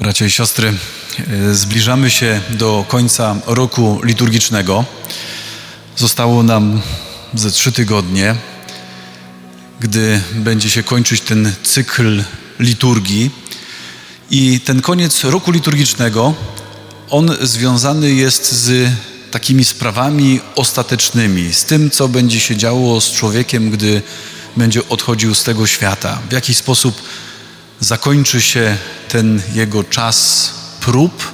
Bracia i siostry, e, zbliżamy się do końca roku liturgicznego. Zostało nam ze trzy tygodnie, gdy będzie się kończyć ten cykl liturgii. I ten koniec roku liturgicznego, on związany jest z takimi sprawami ostatecznymi, z tym, co będzie się działo z człowiekiem, gdy będzie odchodził z tego świata. W jaki sposób zakończy się ten jego czas prób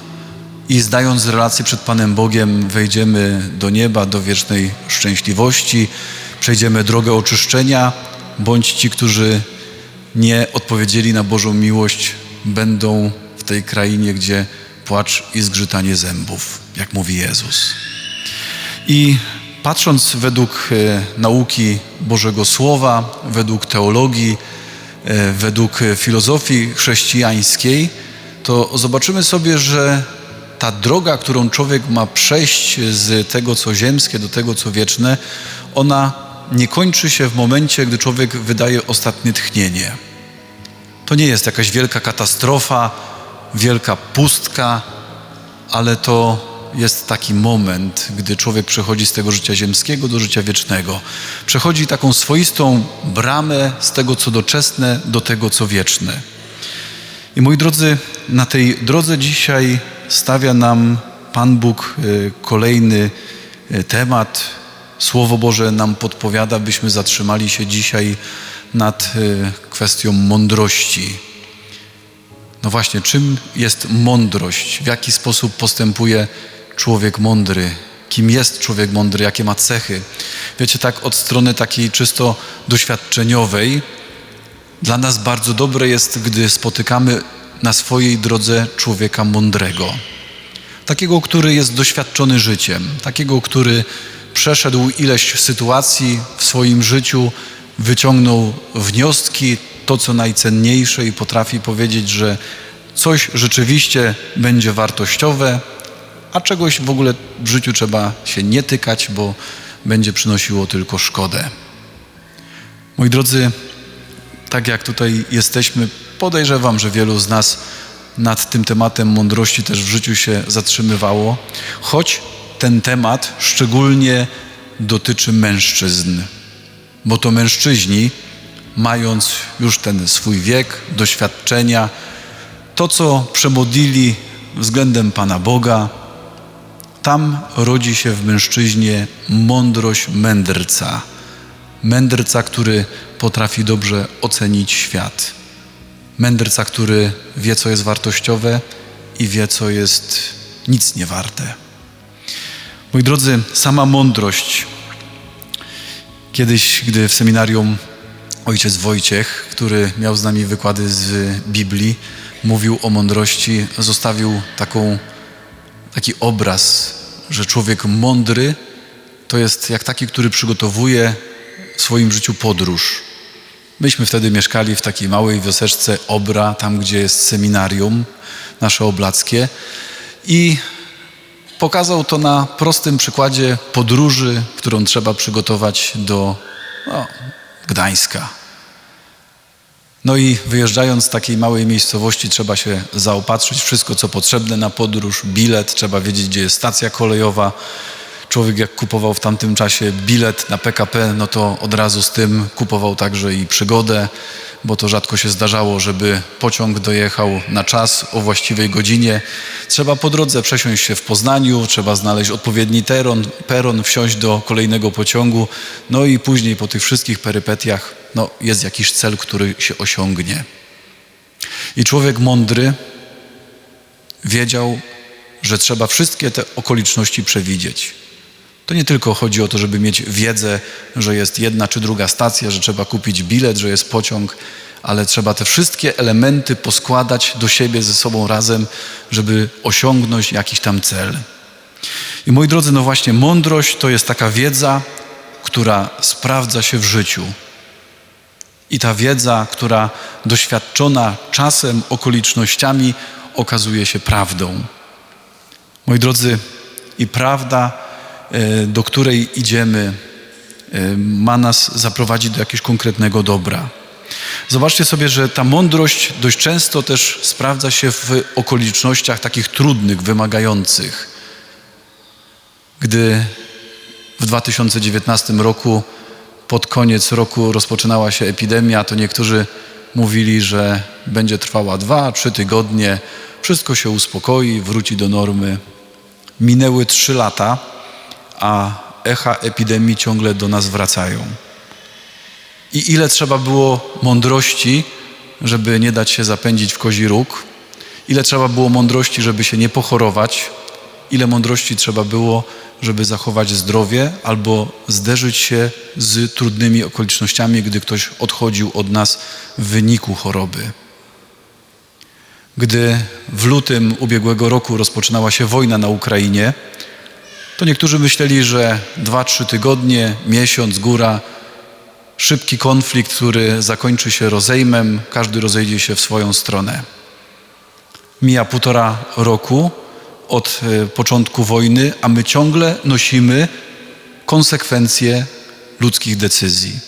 i zdając relację przed Panem Bogiem, wejdziemy do nieba, do wiecznej szczęśliwości, przejdziemy drogę oczyszczenia, bądź ci, którzy nie odpowiedzieli na Bożą miłość, będą w tej krainie, gdzie płacz i zgrzytanie zębów, jak mówi Jezus. I patrząc według e, nauki Bożego Słowa, według teologii, według filozofii chrześcijańskiej, to zobaczymy sobie, że ta droga, którą człowiek ma przejść z tego, co ziemskie, do tego, co wieczne, ona nie kończy się w momencie, gdy człowiek wydaje ostatnie tchnienie. To nie jest jakaś wielka katastrofa, wielka pustka, ale to jest taki moment, gdy człowiek przechodzi z tego życia ziemskiego do życia wiecznego. Przechodzi taką swoistą bramę z tego, co doczesne, do tego, co wieczne. I moi drodzy, na tej drodze dzisiaj stawia nam Pan Bóg y, kolejny y, temat. Słowo Boże nam podpowiada, byśmy zatrzymali się dzisiaj nad y, kwestią mądrości. No właśnie, czym jest mądrość? W jaki sposób postępuje człowiek mądry? Kim jest człowiek mądry? Jakie ma cechy? Wiecie, tak od strony takiej czysto doświadczeniowej, dla nas bardzo dobre jest, gdy spotykamy na swojej drodze człowieka mądrego. Takiego, który jest doświadczony życiem, takiego, który przeszedł ileś sytuacji w swoim życiu, wyciągnął wnioski, to co najcenniejsze i potrafi powiedzieć, że coś rzeczywiście będzie wartościowe, a czegoś w ogóle w życiu trzeba się nie tykać, bo będzie przynosiło tylko szkodę. Moi drodzy, tak jak tutaj jesteśmy, podejrzewam, że wielu z nas nad tym tematem mądrości też w życiu się zatrzymywało, choć ten temat szczególnie dotyczy mężczyzn, bo to mężczyźni, mając już ten swój wiek, doświadczenia, to co przemodlili względem Pana Boga, tam rodzi się w mężczyźnie mądrość mędrca. Mędrca, który potrafi dobrze ocenić świat. Mędrca, który wie, co jest wartościowe i wie, co jest nic nie warte. Moi drodzy, sama mądrość. Kiedyś, gdy w seminarium ojciec Wojciech, który miał z nami wykłady z Biblii, mówił o mądrości, zostawił taką, taki obraz, że człowiek mądry to jest jak taki, który przygotowuje w swoim życiu podróż. Myśmy wtedy mieszkali w takiej małej wioseczce Obra, tam gdzie jest seminarium nasze oblackie i pokazał to na prostym przykładzie podróży, którą trzeba przygotować do no, Gdańska. No i wyjeżdżając z takiej małej miejscowości trzeba się zaopatrzyć wszystko, co potrzebne na podróż, bilet, trzeba wiedzieć, gdzie jest stacja kolejowa. Człowiek jak kupował w tamtym czasie bilet na PKP, no to od razu z tym kupował także i przygodę, bo to rzadko się zdarzało, żeby pociąg dojechał na czas o właściwej godzinie. Trzeba po drodze przesiąść się w Poznaniu, trzeba znaleźć odpowiedni teron, peron, wsiąść do kolejnego pociągu, no i później po tych wszystkich perypetiach no, jest jakiś cel, który się osiągnie. I człowiek mądry wiedział, że trzeba wszystkie te okoliczności przewidzieć. To nie tylko chodzi o to, żeby mieć wiedzę, że jest jedna czy druga stacja, że trzeba kupić bilet, że jest pociąg, ale trzeba te wszystkie elementy poskładać do siebie ze sobą razem, żeby osiągnąć jakiś tam cel. I moi drodzy, no właśnie, mądrość to jest taka wiedza, która sprawdza się w życiu. I ta wiedza, która doświadczona czasem, okolicznościami, okazuje się prawdą. Moi drodzy, i prawda, do której idziemy, e, ma nas zaprowadzić do jakiegoś konkretnego dobra. Zobaczcie sobie, że ta mądrość dość często też sprawdza się w okolicznościach takich trudnych, wymagających. Gdy w 2019 roku, pod koniec roku rozpoczynała się epidemia, to niektórzy mówili, że będzie trwała dwa, trzy tygodnie, wszystko się uspokoi, wróci do normy. Minęły trzy lata, a echa epidemii ciągle do nas wracają. I ile trzeba było mądrości, żeby nie dać się zapędzić w kozi róg, ile trzeba było mądrości, żeby się nie pochorować, ile mądrości trzeba było, żeby zachować zdrowie albo zderzyć się z trudnymi okolicznościami, gdy ktoś odchodził od nas w wyniku choroby. Gdy w lutym ubiegłego roku rozpoczynała się wojna na Ukrainie, to niektórzy myśleli, że dwa, trzy tygodnie, miesiąc, góra, szybki konflikt, który zakończy się rozejmem, każdy rozejdzie się w swoją stronę. Mija półtora roku od e, początku wojny, a my ciągle nosimy konsekwencje ludzkich decyzji.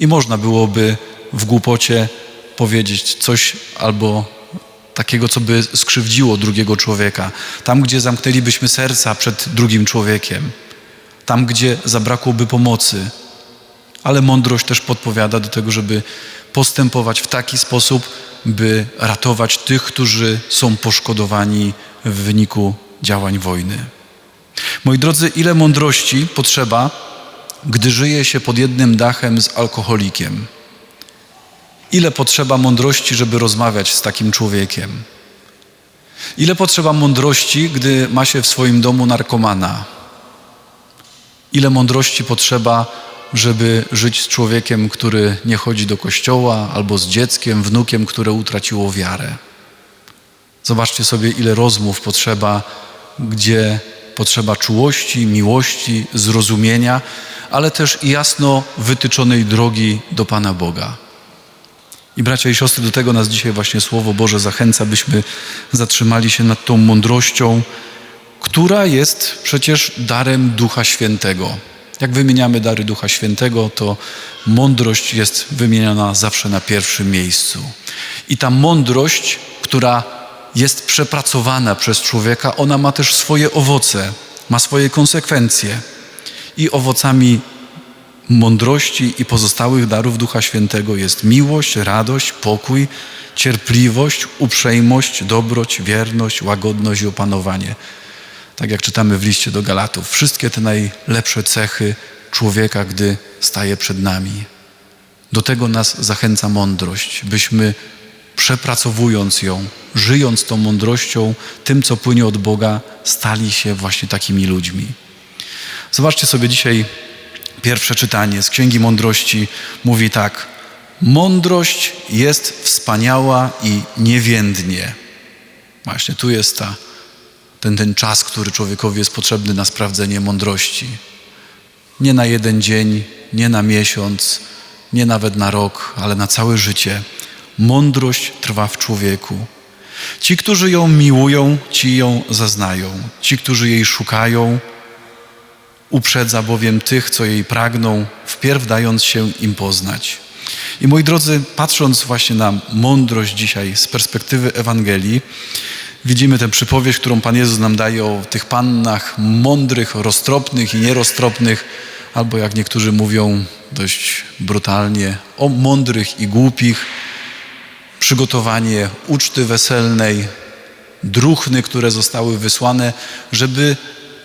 I można byłoby w głupocie powiedzieć coś albo takiego, co by skrzywdziło drugiego człowieka. Tam, gdzie zamknęlibyśmy serca przed drugim człowiekiem. Tam, gdzie zabrakłoby pomocy. Ale mądrość też podpowiada do tego, żeby postępować w taki sposób, by ratować tych, którzy są poszkodowani w wyniku działań wojny. Moi drodzy, ile mądrości potrzeba, gdy żyje się pod jednym dachem z alkoholikiem? Ile potrzeba mądrości, żeby rozmawiać z takim człowiekiem? Ile potrzeba mądrości, gdy ma się w swoim domu narkomana? Ile mądrości potrzeba, żeby żyć z człowiekiem, który nie chodzi do kościoła, albo z dzieckiem, wnukiem, które utraciło wiarę? Zobaczcie sobie, ile rozmów potrzeba, gdzie potrzeba czułości, miłości, zrozumienia, ale też jasno wytyczonej drogi do Pana Boga. I bracia i siostry, do tego nas dzisiaj właśnie Słowo Boże zachęca, byśmy zatrzymali się nad tą mądrością, która jest przecież darem Ducha Świętego. Jak wymieniamy dary Ducha Świętego, to mądrość jest wymieniana zawsze na pierwszym miejscu. I ta mądrość, która jest przepracowana przez człowieka, ona ma też swoje owoce, ma swoje konsekwencje. I owocami mądrości i pozostałych darów Ducha Świętego jest miłość, radość, pokój, cierpliwość, uprzejmość, dobroć, wierność, łagodność i opanowanie. Tak jak czytamy w liście do Galatów. Wszystkie te najlepsze cechy człowieka, gdy staje przed nami. Do tego nas zachęca mądrość, byśmy przepracowując ją, żyjąc tą mądrością, tym, co płynie od Boga, stali się właśnie takimi ludźmi. Zobaczcie sobie dzisiaj Pierwsze czytanie z Księgi Mądrości mówi tak: Mądrość jest wspaniała i niewiędnie. Właśnie tu jest ta, ten, ten czas, który człowiekowi jest potrzebny na sprawdzenie mądrości. Nie na jeden dzień, nie na miesiąc, nie nawet na rok, ale na całe życie. Mądrość trwa w człowieku. Ci, którzy ją miłują, ci ją zaznają. Ci, którzy jej szukają, Uprzedza bowiem tych, co jej pragną, wpierw dając się im poznać. I moi drodzy, patrząc właśnie na mądrość dzisiaj z perspektywy Ewangelii, widzimy tę przypowieść, którą Pan Jezus nam daje o tych pannach mądrych, roztropnych i nieroztropnych, albo jak niektórzy mówią dość brutalnie, o mądrych i głupich, przygotowanie uczty weselnej, druchny, które zostały wysłane, żeby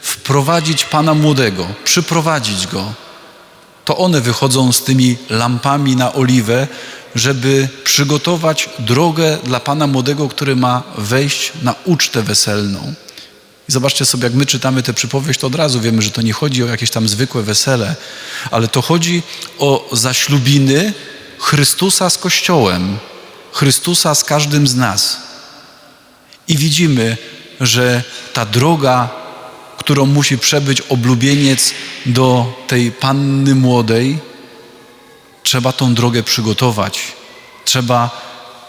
wprowadzić Pana młodego, przyprowadzić go, to one wychodzą z tymi lampami na oliwę, żeby przygotować drogę dla Pana młodego, który ma wejść na ucztę weselną. I zobaczcie sobie, jak my czytamy tę przypowieść, to od razu wiemy, że to nie chodzi o jakieś tam zwykłe wesele, ale to chodzi o zaślubiny Chrystusa z Kościołem, Chrystusa z każdym z nas. I widzimy, że ta droga którą musi przebyć oblubieniec do tej panny młodej, trzeba tą drogę przygotować. Trzeba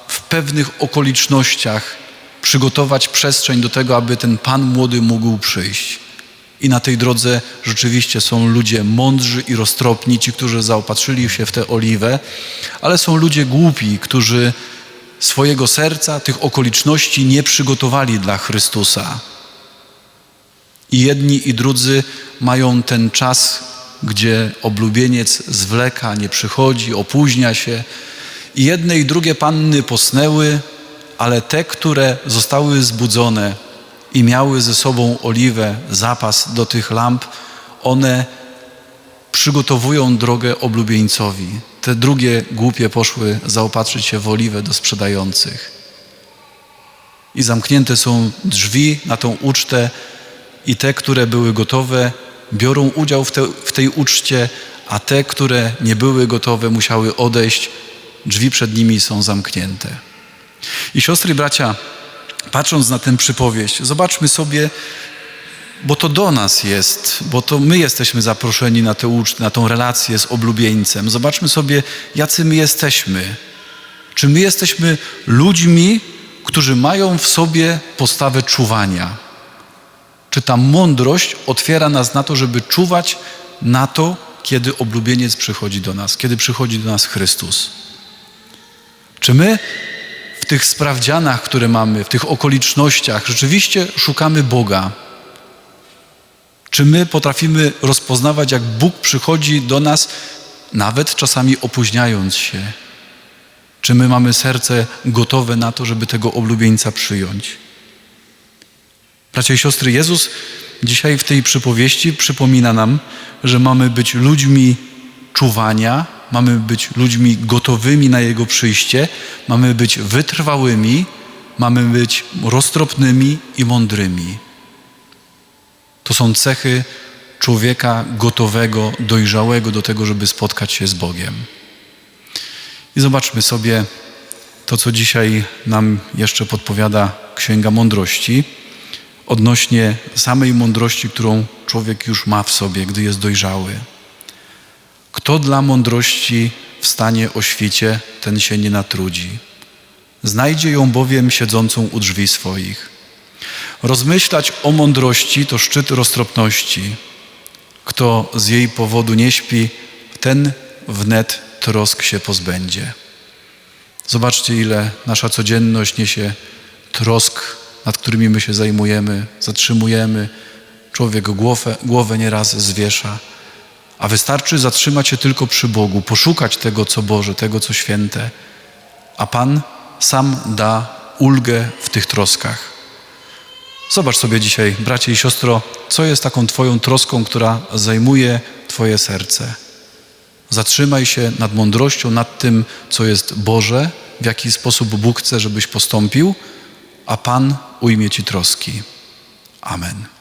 w pewnych okolicznościach przygotować przestrzeń do tego, aby ten pan młody mógł przyjść. I na tej drodze rzeczywiście są ludzie mądrzy i roztropni, ci, którzy zaopatrzyli się w tę oliwę, ale są ludzie głupi, którzy swojego serca, tych okoliczności nie przygotowali dla Chrystusa. I jedni i drudzy mają ten czas, gdzie oblubieniec zwleka, nie przychodzi, opóźnia się. I jedne i drugie panny posnęły, ale te, które zostały zbudzone i miały ze sobą oliwę, zapas do tych lamp, one przygotowują drogę oblubieńcowi. Te drugie głupie poszły zaopatrzyć się w oliwę do sprzedających. I zamknięte są drzwi na tą ucztę, i te, które były gotowe, biorą udział w, te, w tej uczcie, a te, które nie były gotowe, musiały odejść. Drzwi przed nimi są zamknięte. I siostry bracia, patrząc na tę przypowieść, zobaczmy sobie, bo to do nas jest, bo to my jesteśmy zaproszeni na tę ucztę, na tą relację z oblubieńcem. Zobaczmy sobie, jacy my jesteśmy. Czy my jesteśmy ludźmi, którzy mają w sobie postawę czuwania? Czy ta mądrość otwiera nas na to, żeby czuwać na to, kiedy oblubieniec przychodzi do nas, kiedy przychodzi do nas Chrystus? Czy my w tych sprawdzianach, które mamy, w tych okolicznościach, rzeczywiście szukamy Boga? Czy my potrafimy rozpoznawać, jak Bóg przychodzi do nas, nawet czasami opóźniając się? Czy my mamy serce gotowe na to, żeby tego oblubieńca przyjąć? Bracia i siostry, Jezus dzisiaj w tej przypowieści przypomina nam, że mamy być ludźmi czuwania, mamy być ludźmi gotowymi na Jego przyjście, mamy być wytrwałymi, mamy być roztropnymi i mądrymi. To są cechy człowieka gotowego, dojrzałego do tego, żeby spotkać się z Bogiem. I zobaczmy sobie to, co dzisiaj nam jeszcze podpowiada Księga Mądrości odnośnie samej mądrości, którą człowiek już ma w sobie, gdy jest dojrzały. Kto dla mądrości wstanie o świcie, ten się nie natrudzi. Znajdzie ją bowiem siedzącą u drzwi swoich. Rozmyślać o mądrości to szczyt roztropności. Kto z jej powodu nie śpi, ten wnet trosk się pozbędzie. Zobaczcie, ile nasza codzienność niesie trosk nad którymi my się zajmujemy, zatrzymujemy. Człowiek głowę, głowę nieraz zwiesza, a wystarczy zatrzymać się tylko przy Bogu, poszukać tego, co Boże, tego, co święte, a Pan sam da ulgę w tych troskach. Zobacz sobie dzisiaj, bracie i siostro, co jest taką Twoją troską, która zajmuje Twoje serce. Zatrzymaj się nad mądrością, nad tym, co jest Boże, w jaki sposób Bóg chce, żebyś postąpił, a Pan ujmie Ci troski. Amen.